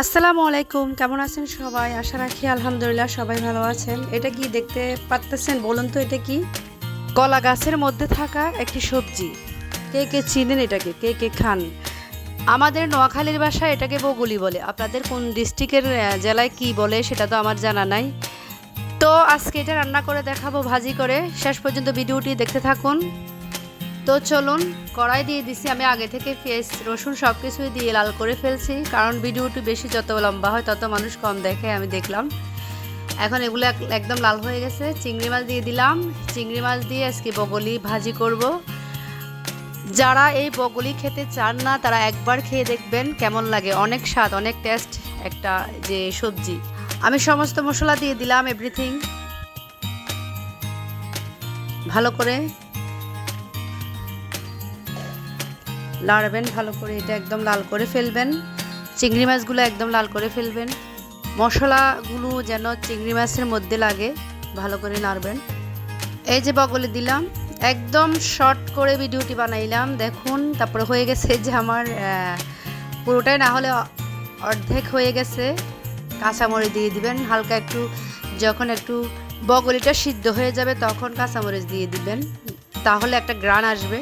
আসসালামু আলাইকুম, কেমন আছেন সবাই? আশা রাখি আলহামদুলিল্লাহ সবাই ভালো আছেন। এটা কি দেখতে পারতেছেন বলুন তো এটা কি? কলা গাছের মধ্যে থাকা একটি সবজি। কে কে চিনেন এটাকে? কে কে খান? আমাদের নোয়াখালীর ভাষায় এটাকে বগুলি বলে। আপনাদের কোন ডিস্ট্রিক্টের জেলায় কি বলে সেটা তো আমার জানা নাই। তো আজকে এটা রান্না করে দেখাবো ভাজি করে। শেষ পর্যন্ত ভিডিওটি দেখতে থাকুন। তো চলুন, কড়াই দিয়ে দিছি আমি আগে থেকে পেঁয়াজ রসুন সব কিছুই দিয়ে লাল করে ফেলছি, কারণ ভিডিওটি বেশি যত লম্বা হয় তত মানুষ কম দেখে আমি দেখলাম। এখন এগুলো এক- একদম লাল হয়ে গেছে, চিংড়ি মাছ দিয়ে দিলাম। চিংড়ি মাছ দিয়ে আজকে বগলি ভাজি করব। যারা এই বগলি খেতে চান না, তারা একবার খেয়ে দেখবেন কেমন লাগে। অনেক স্বাদ, অনেক টেস্ট একটা যে সবজি। আমি সমস্ত মশলা দিয়ে দিলাম এভরিথিং ভালো করে লাড়বেন ভালো করে, এটা একদম লাল করে ফেলবেন। চিংড়ি মাছগুলো একদম লাল করে ফেলবেন। মশলাগুলো যেন চিংড়ি মাছের মধ্যে লাগে, ভালো করে নাড়বেন। এই যে বগলে দিলাম, একদম শর্ট করে ভিডিওটি বানাইলাম। দেখুন, তারপরে হয়ে গেছে যে আমার পুরোটাই না হলে অর্ধেক হয়ে গেছে। কাঁচামরিচ দিয়ে দিবেন, হালকা একটু, যখন একটু বগলিটা সিদ্ধ হয়ে যাবে, তখন কাঁচামরিচ দিয়ে দিবেন। তাহলে একটা গ্রান আসবে।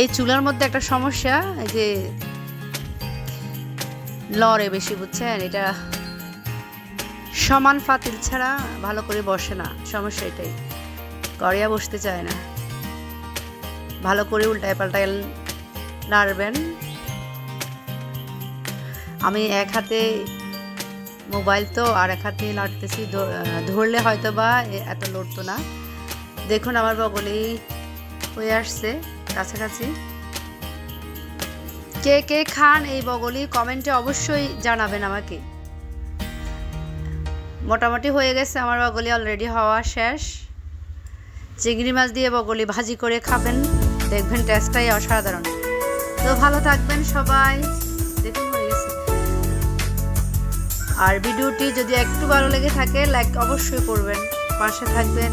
এই চুলার মধ্যে একটা সমস্যা যে লড়ে বেশি, বুঝছেন? এটা সমান ফাতিল ছাড়া ভালো করে বসে না, সমস্যা এটাই। করিয়া বসতে চায় না। ভালো করে উল্টায় পাল্টায় নাড়বেন। আমি এক হাতে মোবাইল তো, আর এক হাতে নাড়তেছি ধরলে হয়তো বা এত লড়তো না। দেখুন আমার বগলেই হয়ে আসছে কাছাকাছি। কে কে খান এই বগলি কমেন্টে অবশ্যই জানাবেন আমাকে। মোটামুটি হয়ে গেছে আমার বগলি অলরেডি হওয়া শেষ। চিংড়ি মাছ দিয়ে বগলি ভাজি করে খাবেন। দেখবেন টেস্টটাই অসাধারণ। তো ভালো থাকবেন সবাই। দেখুন হয়ে গেছে। আর ভিডিওটি যদি একটু ভালো লেগে থাকে লাইক অবশ্যই করবেন। পাশে থাকবেন।